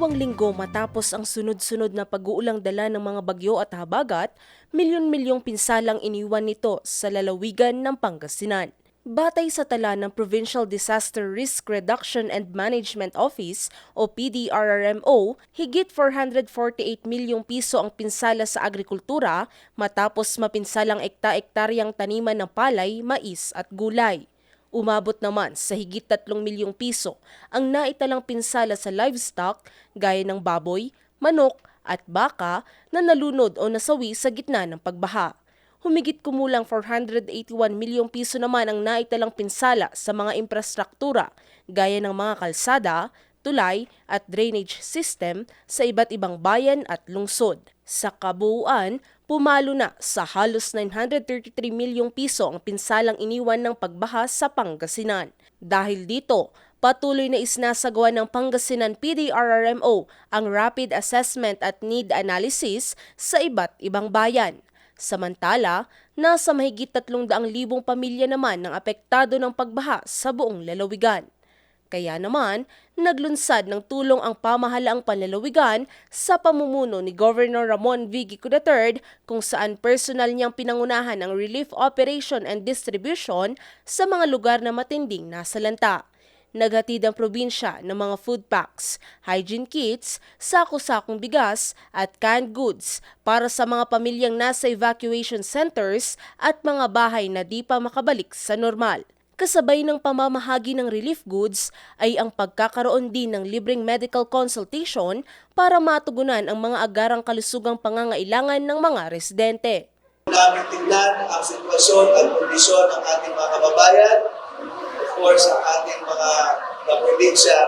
Dalawang linggo matapos ang sunod-sunod na pag-uulang dala ng mga bagyo at habagat, milyon-milyong pinsalang iniwan nito sa lalawigan ng Pangasinan. Batay sa tala ng Provincial Disaster Risk Reduction and Management Office o PDRRMO, higit 448 milyong piso ang pinsala sa agrikultura matapos mapinsalang ekta-ektaryang taniman ng palay, mais at gulay. Umabot naman sa higit 3 milyong piso ang naitalang pinsala sa livestock gaya ng baboy, manok at baka na nalunod o nasawi sa gitna ng pagbaha. Humigit kumulang 481 milyong piso naman ang naitalang pinsala sa mga infrastruktura gaya ng mga kalsada, tulay at drainage system sa iba't ibang bayan at lungsod. Sa kabuuan, pumalo na sa halos 933 milyong piso ang pinsalang iniwan ng pagbaha sa Pangasinan. Dahil dito, patuloy na isnasagawa ng Pangasinan PDRRMO ang rapid assessment at need analysis sa iba't ibang bayan. Samantala, nasa mahigit 300,000 pamilya naman ang apektado ng pagbaha sa buong lalawigan. Kaya naman, naglunsad ng tulong ang pamahalaang panlalawigan sa pamumuno ni Governor Ramon V. Gico III kung saan personal niyang pinangunahan ang relief operation and distribution sa mga lugar na matinding nasalanta. Naghatid ang probinsya ng mga food packs, hygiene kits, sako-sakong bigas at canned goods para sa mga pamilyang nasa evacuation centers at mga bahay na di pa makabalik sa normal. Kasabay ng pamamahagi ng relief goods ay ang pagkakaroon din ng libreng medical consultation para matugunan ang mga agarang kalusugang pangangailangan ng mga residente. namin tingnan ang sitwasyon at kondisyon ng ating mga kababayan, of course, ang ating mga kaprobinsya.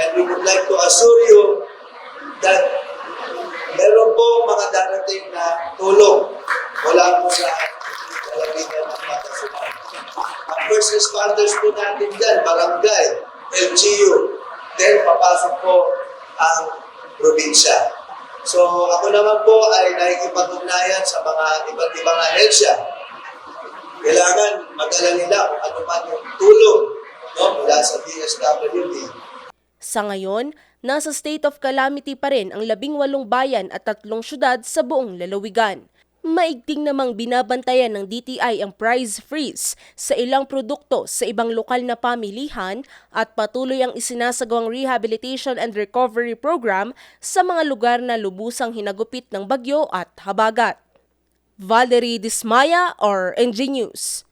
And we would like to assure you that meron po mga darating na tulong mula po sa lalawigan ng Pangasinan. Ang first responders po natin dyan, barangay, LGU, then papasok po ang probinsya. So ako naman po ay nakikipag-ugnayan sa mga iba't ibang ahensya. Kailangan madala nila kung ano man yung tulong no, mula sa DSWD. Sa ngayon, nasa state of calamity pa rin ang labing walong bayan at tatlong syudad sa buong lalawigan. Maigting namang binabantayan ng DTI ang price freeze sa ilang produkto sa ibang lokal na pamilihan at patuloy ang isinasagawang rehabilitation and recovery program sa mga lugar na lubusang hinagupit ng bagyo at habagat. Valerie Dismaya or NG News.